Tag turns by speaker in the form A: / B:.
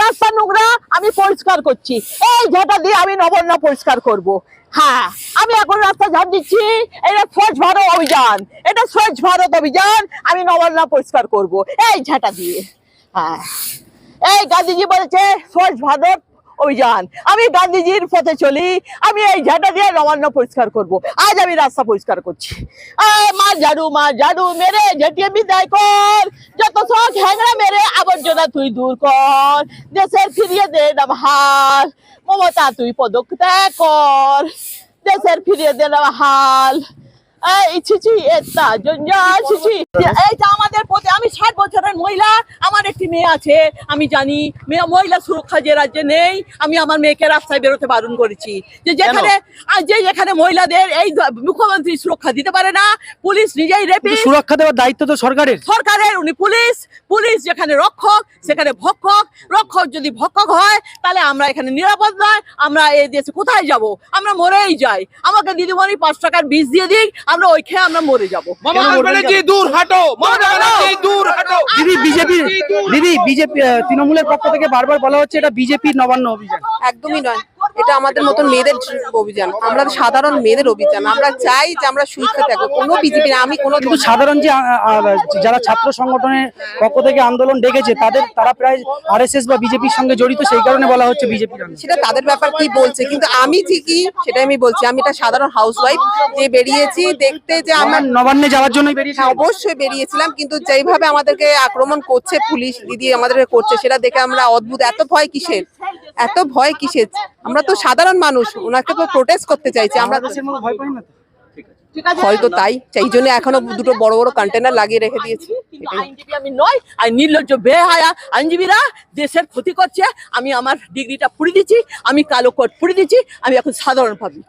A: রাস্তা নোংরা আমি পরিষ্কার করছি। এই ঝাঁটা দিয়ে আমি নবান্ন পরিষ্কার করব। হ্যাঁ আমি এখন রাস্তা ঝাঁট দিচ্ছি। এটা স্বচ্ছ ভারত অভিযান। এটা স্বচ্ছ ভারত অভিযান। আমি নবান্ন পরিষ্কার করব। এই ঝাঁটা দিয়ে। হ্যাঁ। এই গান্ধীজি বলেছে, স্বচ্ছ ভারত অভিযান। আমি গান্ধীজির পথে চলি। আমি এই ঝাঁটা দিয়ে নবান্ন পরিষ্কার করব। আজ আমি রাস্তা পরিষ্কার করছি। মা ঝাড়ু মা ঝাড়ু মেরে ঝেঁটিয়ে বিদায় কর। যত সব তুই দূর কর দেশের ফিরিয়ে দে না হাল। মমতা, তুই পদক ত্যাগ কর দেশের ফিরিয়ে দে না হাল। এই ছিছি ছিছি। এইটা আমাদের প্রতি আমি ষাট বছরের মহিলা আমার একটি মেয়ে আছে আমি জানি মেয়ে মহিলা সুরক্ষা যে রাজ্যে নেই আমি আমার মেয়েকে রাস্তায় বেরোতে বারণ করেছি। যে যেখানে যে যেখানে মহিলাদের এই মুখ্যমন্ত্রী সুরক্ষা দিতে পারে না পুলিশ নিজেই রেপি
B: সুরক্ষা দেওয়ার দায়িত্ব তো সরকারের।
A: সরকারের উনি পুলিশ পুলিশ যেখানে রক্ষক সেখানে ভক্ষক রক্ষক যদি ভক্ষক হয় তাহলে আমরা এখানে নিরাপদ নয় আমরা এই দেশে কোথায় যাব? আমরা মরেই যাই। আমাকে দিদিমণি পাঁচ টাকার বীজ দিয়ে দিক আমরা ওই খেয়ে আমরা মরে যাব।
C: দূর হাটো। দূর হাটো।
B: দিদি বিজেপি দিদি বিজেপি তৃণমূলের পক্ষ থেকে বারবার বলা হচ্ছে এটা বিজেপির নবান্ন অভিযান।
D: একদমই নয়। এটা আমাদের মতন মেয়েদের অভিযান। আমরা সাধারণ মেয়েদের অভিযান। আমরা চাই যে আমরা সুস্থ থাকব কোনো বিজেপি না আমি কোনো
B: কিন্তু সাধারণ যে যারা ছাত্র সংগঠনের পক্ষ থেকে আন্দোলন ডেকেছে তাদের তারা প্রায় আরএসএস বা বিজেপির সঙ্গে জড়িত সেই কারণে বলা হচ্ছে বিজেপি
D: সেটা তাদের ব্যাপার কি বলছে? কিন্তু আমি ঠিকই সেটাই আমি বলছি। আমি একটা সাধারণ হাউসওয়াইফ যে বেরিয়েছি দেখতে যে আমার
B: নবান্নে যাওয়ার জন্যই বেরিয়েছে।
D: হ্যাঁ, অবশ্যই বেরিয়েছিলাম কিন্তু যেইভাবে আমাদেরকে আক্রমণ করছে পুলিশ দিদি আমাদেরকে করছে সেটা দেখে আমরা অদ্ভুত। এত ভয় কিসের? এত ভয় কিসের? আমরা তো সাধারণ মানুষ ওনাকে তো প্রোটেস্ট করতে চাইছি আমরা
B: আমরা ভয় তো?
D: হয়তো তাই এই জন্য এখনও দুটো বড় বড় কন্টেনার লাগিয়ে রেখে দিয়েছি।
A: আমি নয় আর নির্লজ্জ বেহায়া আইনজীবীরা দেশের ক্ষতি করছে আমি আমার ডিগ্রিটা পুড়ে দিচ্ছি আমি কালো কোট পুড়ে দিচ্ছি আমি এখন সাধারণ পাবলিক